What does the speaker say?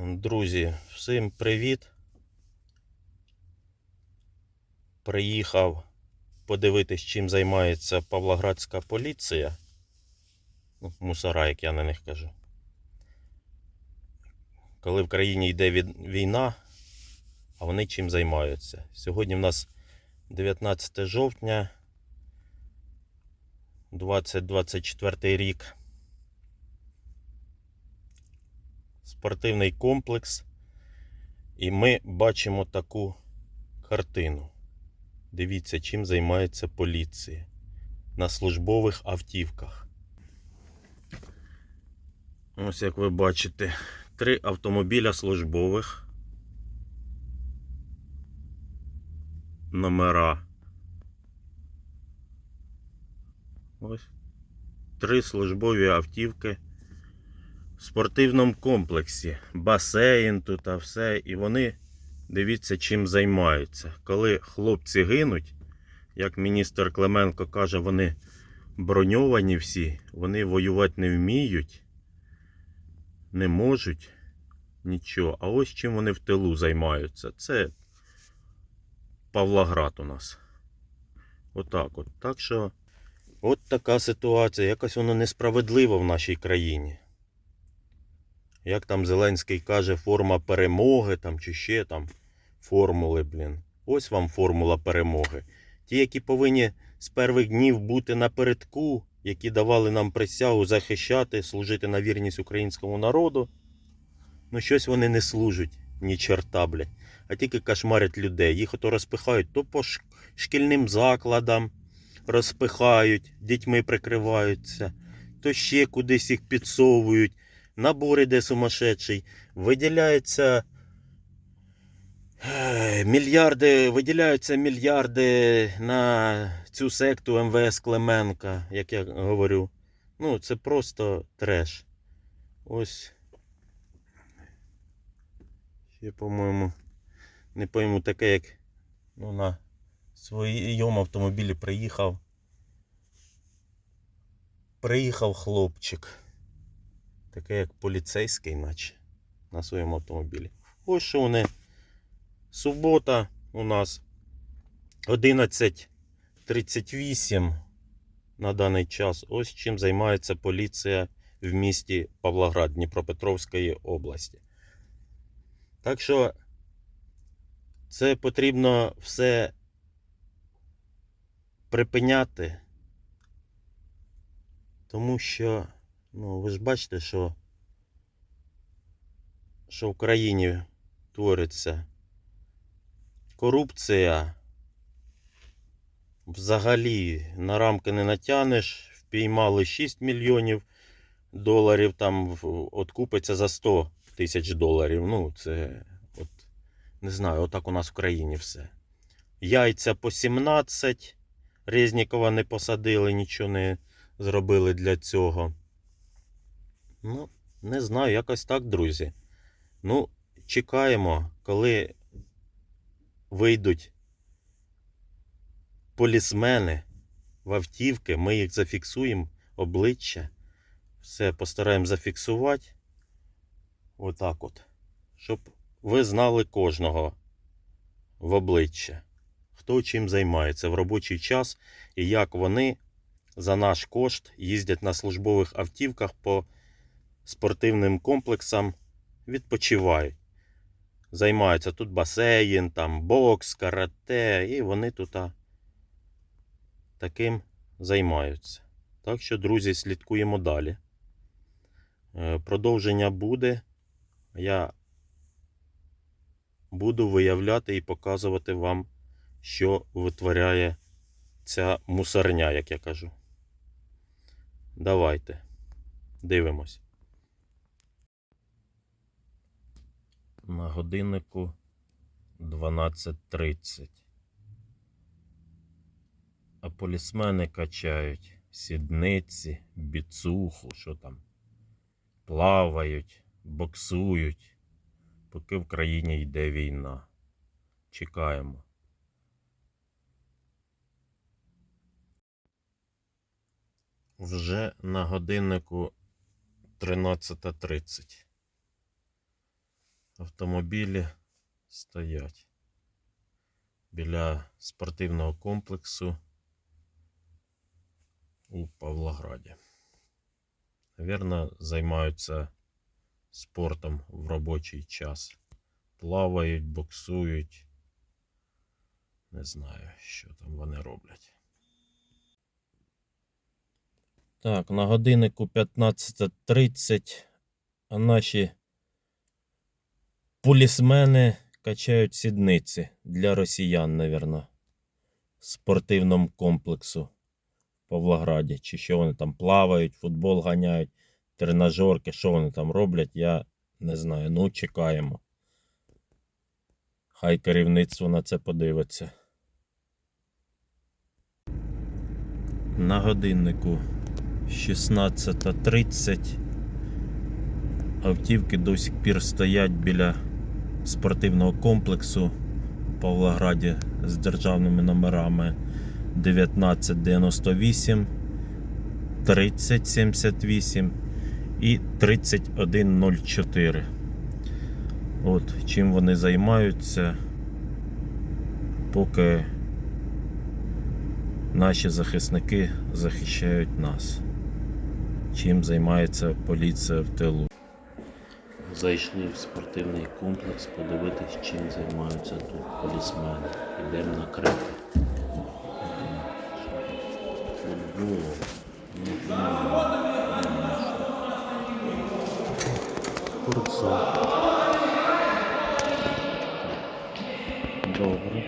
Друзі, всім привіт. Приїхав подивитись, чим займається Павлоградська поліція. Ну, мусора, як я на них кажу. Коли в країні йде війна, а вони чим займаються. Сьогодні в нас 19 жовтня 2024 рік. Спортивний комплекс, і ми бачимо таку картину. Дивіться, чим займається поліція на службових автівках. Ось як ви бачите, три автомобіля службових. Номера. Ось. Три службові автівки в спортивному комплексі. Басейн тут, а все. І вони дивіться, чим займаються. Коли хлопці гинуть, як міністр Клименко каже, вони броньовані всі, вони воювати не вміють, не можуть нічого. А ось чим вони в тилу займаються. Це Павлоград у нас. Отак от. Так що, от така ситуація. Якось воно несправедливо в нашій країні як там Зеленський каже, форма перемоги там чи ще там формули, блін. Ось вам формула перемоги. Ті, які повинні з перших днів бути напередку, які давали нам присягу захищати, служити на вірність українському народу. Ну, щось вони не служать, ні чорта, блядь. А тільки кошмарять людей. Їх ото розпихають то по шкільним закладам розпихають, дітьми прикриваються, то ще кудись їх підсовують набор іде сумасшедший, виділяється е, мільярди, виділяються мільярди на цю секту МВС Клименка, як я говорю. Ну, це просто треш. Ось. Ще, по-моєму, не пойму таке, як ну, на своєму автомобілі приїхав. Приїхав хлопчик таке як поліцейський, наче на своєму автомобілі. Ось що вони. Субота у нас 11.38 на даний час. Ось чим займається поліція в місті Павлоград Дніпропетровської області. Так що це потрібно все припиняти, тому що Ну, ви ж бачите, що, що в країні твориться корупція. Взагалі на рамки не натянеш, впіймали 6 мільйонів доларів, там откупиться за 100 тисяч доларів. Ну, це от, не знаю, отак у нас в країні все. Яйця по 17, Резнікова не посадили, нічого не зробили для цього. Ну, не знаю, якось так, друзі. Ну, чекаємо, коли вийдуть полісмени в автівки, ми їх зафіксуємо обличчя. Все постараємо зафіксувати. Отак от. Щоб ви знали кожного в обличчя, хто чим займається в робочий час і як вони за наш кошт їздять на службових автівках по спортивним комплексам відпочивають. Займаються тут басейн, там бокс, карате, і вони тут таким займаються. Так що, друзі, слідкуємо далі. Е, Продовження буде. Я буду виявляти і показувати вам, що витворяє ця мусорня, як я кажу. Давайте. Дивимось. На годиннику 12.30. А полісмени качають сідниці, біцуху, що там, плавають, боксують, поки в країні йде війна. Чекаємо. Вже на годиннику 13.30. автомобілі стоять біля спортивного комплексу у Павлограді. Навірно, займаються спортом в робочий час. Плавають, боксують. Не знаю, що там вони роблять. Так, на годиннику 15.30, а наші полісмени качають сідниці для росіян, навірно, спортивному комплексу в Павлограді. Чи що вони там плавають, футбол ганяють, тренажерки, що вони там роблять, я не знаю. Ну, чекаємо. Хай керівництво на це подивиться. На годиннику 16.30. Автівки до сих пір стоять біля спортивного комплексу в Павлограді з державними номерами 1998, 3078 і 3104. От чим вони займаються, поки наші захисники захищають нас. Чим займається поліція в тилу. Зайшли в спортивний комплекс, подивитись, чим займаються тут полісмени. Йдемо на крити. Футбол. Футбол. Добре.